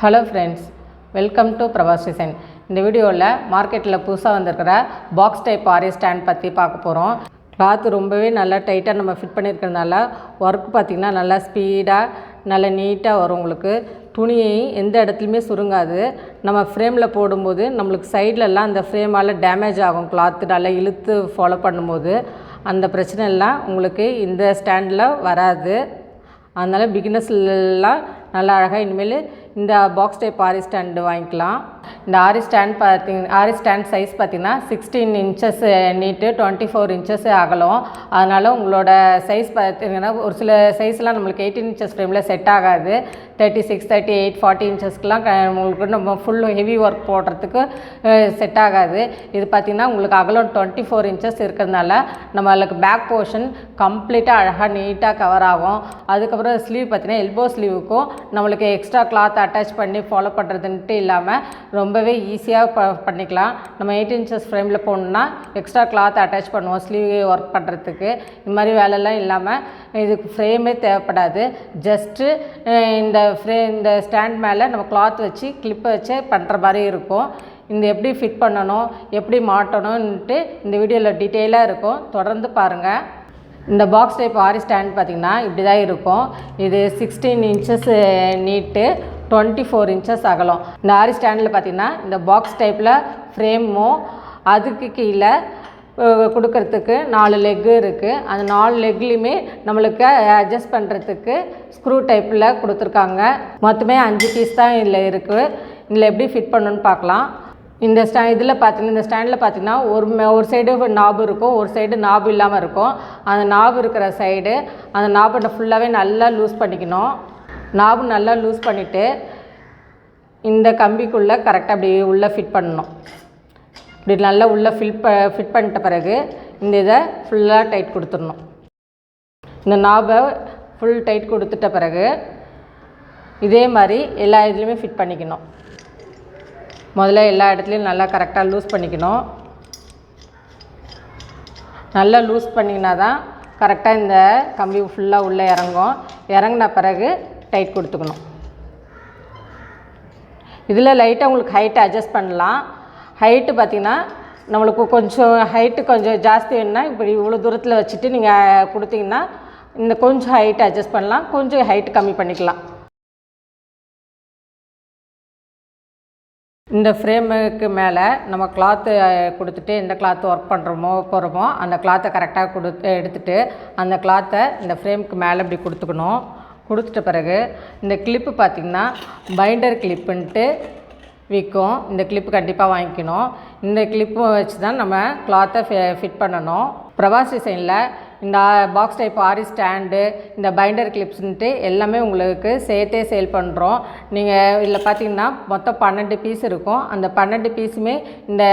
Hello friends welcome to Prabhas design இந்த வீடியோவில் மார்க்கெட்டில் புதுசாக வந்திருக்கிற பாக்ஸ் டைப் ஆரி ஸ்டாண்ட் பற்றி பார்க்க போகிறோம் கிளாத் ரொம்பவே நல்லா டைட்டாக நம்ம ஃபிட் பண்ணியிருக்கிறதுனால ஒர்க் பார்த்திங்கன்னா நல்லா ஸ்பீடாக நல்லா நீட்டாக வரும் உங்களுக்கு. துணியை எந்த இடத்துலையுமே சுருங்காது. நம்ம ஃப்ரேமில் போடும்போது நம்மளுக்கு சைட்லலாம் அந்த ஃப்ரேமால் டேமேஜ் ஆகும் கிளாத்து நல்லா இழுத்து ஃபாலோ பண்ணும்போது. அந்த பிரச்சனை எல்லாம் உங்களுக்கு இந்த ஸ்டாண்டில் வராது. அதனால் பிகினர்ஸ்லாம் நல்லா அழகாக இனிமேல் இந்த பாக்ஸ் டைப் ஆரி ஸ்டாண்டு வாங்கிக்கலாம். இந்த ஆரி ஸ்டாண்ட் பார்த்திங்க ஆரி ஸ்டாண்ட் சைஸ் பார்த்திங்கன்னா சிக்ஸ்டீன் இன்ச்சஸ் நீட்டு டுவெண்ட்டி ஃபோர் இன்ச்சஸ் அகலம். அதனால் உங்களோட சைஸ் பார்த்திங்கன்னா ஒரு சில சைஸ்லாம் நம்மளுக்கு எயிட்டீன் இன்ச்சஸ் ஃப்ரேமில் செட் ஆகாது. Thirty six thirty eight forty இன்ச்சஸ்க்குலாம் உங்களுக்கு நம்ம ஃபுல் ஹெவி ஒர்க் போடுறதுக்கு செட் ஆகாது. இது பார்த்திங்கன்னா உங்களுக்கு அகலம் டுவெண்ட்டி ஃபோர் இன்ச்சஸ் இருக்கிறதுனால நம்மளுக்கு பேக் போர்ஷன் கம்ப்ளீட்டாக அழகாக நீட்டாக கவர் ஆகும். அதுக்கப்புறம் ஸ்லீவ் பார்த்திங்கன்னா எல்போ ஸ்லீவுக்கும் நம்மளுக்கு எக்ஸ்ட்ரா கிளாத் அட்டாச் பண்ணி ஃபாலோ பண்ணுறதுன்ட்டு இல்லாமல் ரொம்பவே ஈஸியாக ப பண்ணிக்கலாம். நம்ம எயிட் இன்ச்சஸ் ஃப்ரேமில் போகணுன்னா எக்ஸ்ட்ரா கிளாத் அட்டாச் பண்ணுவோம் ஸ்லீவ் ஒர்க் பண்ணுறதுக்கு இந்த மாதிரி வேலைலாம் இல்லாமல் இதுக்கு ஃப்ரேமே தேவைப்படாது. ஜஸ்ட்டு இந்த ஃப்ரே இந்த ஸ்டாண்ட் மேலே நம்ம கிளாத் வச்சு கிளிப்பை வச்சு பண்ணுற மாதிரி இருக்கும். இந்த எப்படி ஃபிட் பண்ணணும் எப்படி மாட்டணும்ன்ட்டு இந்த வீடியோவில் டீட்டெயிலாக இருக்கும். தொடர்ந்து பாருங்கள் இந்த பாக்ஸ் டைப் ஆரி ஸ்டாண்ட் பார்த்திங்கன்னா இப்படி தான் இருக்கும். இது சிக்ஸ்டீன் இன்ச்சஸ் நீட்டு டுவெண்ட்டி ஃபோர் இன்ச்சஸ் அகலம். இந்த ஆரி ஸ்டாண்டில் பார்த்திங்கன்னா இந்த பாக்ஸ் டைப்பில் ஃப்ரேமும் அதுக்கு கீழே கொடுக்கறதுக்கு நாலு லெக்கு இருக்குது அந்த நாலு லெக்லேயுமே நம்மளுக்கு அட்ஜஸ்ட் பண்ணுறதுக்கு ஸ்க்ரூ டைப்பில் கொடுத்துருக்காங்க. மொத்தமே அஞ்சு பீஸ் தான் இதில் இருக்குது இதில் எப்படி ஃபிட் பண்ணணுன்னு பார்க்கலாம். இந்த ஸ்டா இதில் பார்த்தீங்கன்னா இந்த ஸ்டாண்டில் பார்த்தீங்கன்னா ஒரு ஒரு சைடு நாபு இருக்கும் ஒரு சைடு நாபு இல்லாமல் இருக்கும். அந்த நாபு இருக்கிற சைடு அந்த நாபை ஃபுல்லாகவே நல்லா லூஸ் பண்ணிக்கணும். நாபு நல்லா லூஸ் பண்ணிவிட்டு இந்த கம்பிக்குள்ளே கரெக்டாக அப்படி உள்ளே ஃபிட் பண்ணணும். இப்படி நல்லா உள்ளே ஃபில் ப ஃபிட் பண்ணிட்ட பிறகு இந்த இதை ஃபுல்லாக டைட் கொடுத்துடணும். இந்த நாபை ஃபுல் டைட் கொடுத்துட்ட பிறகு இதே மாதிரி எல்லா இதுலேயுமே ஃபிட் பண்ணிக்கணும். முதல்ல எல்லா இடத்துலையும் நல்லா கரெக்டாக லூஸ் பண்ணிக்கணும். நல்லா லூஸ் பண்ணிங்கன்னா தான் கரெக்டாக இந்த கம்பி ஃபுல்லாக உள்ளே இறங்கும். இறங்கின பிறகு டைட் கொடுத்துக்கணும். இதில் லைட்டாக உங்களுக்கு ஹைட்டை அட்ஜஸ்ட் பண்ணலாம். ஹைட்டு பார்த்திங்கன்னா நம்மளுக்கு கொஞ்சம் ஹைட்டு கொஞ்சம் ஜாஸ்தி வேணும்னா இப்படி இவ்வளோ தூரத்தில் வச்சுட்டு நீங்கள் கொடுத்தீங்கன்னா இந்த கொஞ்சம் ஹைட்டை அட்ஜஸ்ட் பண்ணலாம். கொஞ்சம் ஹைட்டு கம்மி பண்ணிக்கலாம். இந்த ஃப்ரேமுக்கு மேலே நம்ம கிளாத்து கொடுத்துட்டு எந்த கிளாத்து ஒர்க் பண்ணுறோமோ போகிறோமோ அந்த கிளாத்தை கரெக்டாக கொடுத்து எடுத்துட்டு அந்த கிளாத்தை இந்த ஃப்ரேமுக்கு மேலே இப்படி கொடுத்துக்கணும். கொடுத்துட்ட பிறகு இந்த கிளிப்பு பார்த்திங்கன்னா பைண்டர் கிளிப்புன்ட்டு விற்கும். இந்த கிளிப்பு கண்டிப்பாக வாங்கிக்கணும். இந்த கிளிப்பு வச்சு தான் நம்ம கிளாத்தை ஃபிட் பண்ணணும். பிரபாஸ் டிசைனில் இந்த பாக்ஸ் டைப் ஆரி ஸ்டாண்டு இந்த பைண்டர் கிளிப்ஸ்ன்ட்டு எல்லாமே உங்களுக்கு சேர்த்தே சேல் பண்ணுறோம் நீங்கள் இதில் பார்த்தீங்கன்னா மொத்தம் பன்னெண்டு பீஸ் இருக்கும். அந்த பன்னெண்டு பீஸுமே இந்த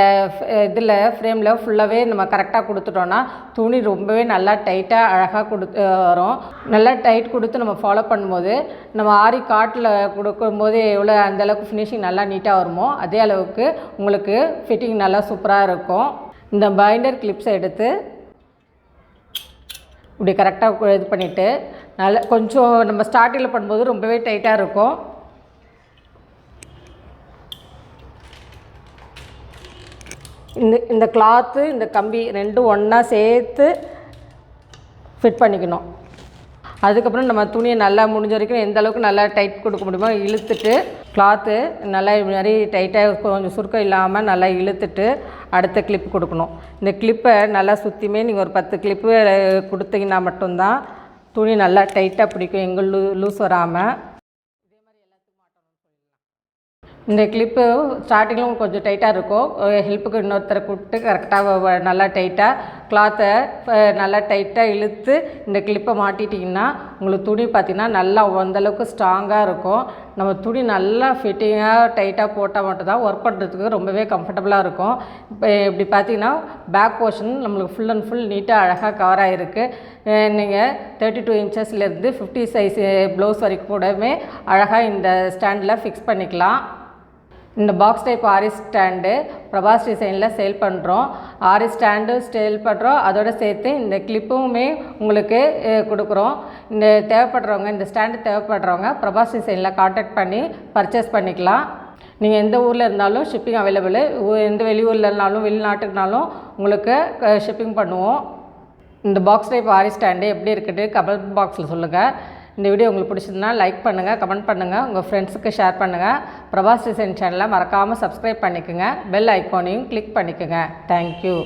இதில் ஃப்ரேமில் ஃபுல்லாகவே நம்ம கரெக்டாக கொடுத்துட்டோன்னா துணி ரொம்பவே நல்லா டைட்டாக அழகாக கொடுத்து வரும். நல்லா டைட் கொடுத்து நம்ம ஃபாலோ பண்ணும்போது நம்ம ஆரி காட்டில் கொடுக்கும்போது எவ்வளோ அந்த அளவுக்கு ஃபினிஷிங் நல்லா நீட்டாக வருமோ அதே அளவுக்கு உங்களுக்கு ஃபிட்டிங் நல்லா சூப்பராக இருக்கும். இந்த பைண்டர் கிளிப்ஸை எடுத்து இப்படி கரெக்டாக இது பண்ணிவிட்டு நல்லா கொஞ்சம் நம்ம ஸ்டார்டிங்கில் பண்ணும்போது ரொம்பவே டைட்டாக இருக்கும். இந்த இந்த கிளாத்து இந்த கம்பி ரெண்டும் ஒன்றா சேர்த்து ஃபிட் பண்ணிக்கணும். அதுக்கப்புறம் நம்ம துணியை நல்லா முடிஞ்ச வரைக்கும் எந்த அளவுக்கு நல்லா டைட் கொடுக்க முடியுமோ இழுத்துட்டு கிளாத்து நல்லா இது மாதிரி டைட்டாக கொஞ்சம் சுருக்கம் இல்லாமல் நல்லா இழுத்துட்டு அடுத்த கிளிப் கொடுக்கணும். இந்த கிளிப்பை நல்லா சுற்றியுமே நீங்கள் ஒரு பத்து கிளிப்பு கொடுத்தீங்கன்னா மட்டும்தான் துணி நல்லா டைட்டாக பிடிக்கும் எங்கள் லூ லூஸ் வராமல் இந்த கிளிப்பு ஸ்டார்டிங்கில் கொஞ்சம் டைட்டாக இருக்கும். ஹெல்ப்புக்கு இன்னொருத்தரை கூப்பிட்டு கரெக்டாக நல்லா டைட்டாக கிளாத்தை நல்லா டைட்டாக இழுத்து இந்த கிளிப்பை மாட்டிட்டிங்கன்னா உங்களுக்கு துணி பார்த்திங்கன்னா நல்லா அந்தளவுக்கு ஸ்ட்ராங்காக இருக்கும். நம்ம துணி நல்லா ஃபிட்டிங்காக டைட்டாக போட்டால் மட்டும்தான் ஒர்க் பண்ணுறதுக்கு ரொம்பவே கம்ஃபர்டபுளாக இருக்கும். இப்போ இப்படி பார்த்தீங்கன்னா பேக் போர்ஷன் நம்மளுக்கு ஃபுல் அண்ட் ஃபுல் நீட்டாக அழகாக கவர் ஆகிருக்கு நீங்கள் தேர்ட்டி டூ இன்ச்சஸ்லேருந்து ஃபிஃப்டி சைஸ் ப்ளவுஸ் வரைக்கும் கூடவே அழகாக இந்த ஸ்டாண்டில் ஃபிக்ஸ் பண்ணிக்கலாம். இந்த box type aari stand Prabhas டிசைனில் சேல் பண்ணுறோம் ஆரி ஸ்டாண்டு சேல் பண்ணுறோம் அதோட சேர்த்து இந்த கிளிப்புமே உங்களுக்கு கொடுக்குறோம். இந்த தேவைப்படுறவங்க இந்த ஸ்டாண்டு தேவைப்படுறவங்க பிரபாஸ் டிசைனில் காண்டாக்ட் பண்ணி பர்ச்சேஸ் பண்ணிக்கலாம். நீங்கள் எந்த ஊரில் இருந்தாலும் ஷிப்பிங் அவைலபிள் எந்த வெளியூரில் இருந்தாலும் வெளிநாட்டுக்குனாலும் உங்களுக்கு ஷிப்பிங் பண்ணுவோம். இந்த பாக்ஸ் டைப் ஆரி ஸ்டாண்டு எப்படி இருக்குது கமெண்ட் பாக்ஸில் சொல்லுங்கள் இந்த வீடியோ உங்களுக்கு பிடிச்சிருந்தா லைக் பண்ணுங்கள் கமெண்ட் பண்ணுங்கள் உங்கள் ஃப்ரெண்ட்ஸுக்கு ஷேர் பண்ணுங்கள் பிரபாஸ் டிசைன் சேனலை மறக்காமல் சப்ஸ்கிரைப் பண்ணிக்கோங்க. பெல் ஐக்கானையும் கிளிக் பண்ணிக்கோங்க. தேங்க்யூ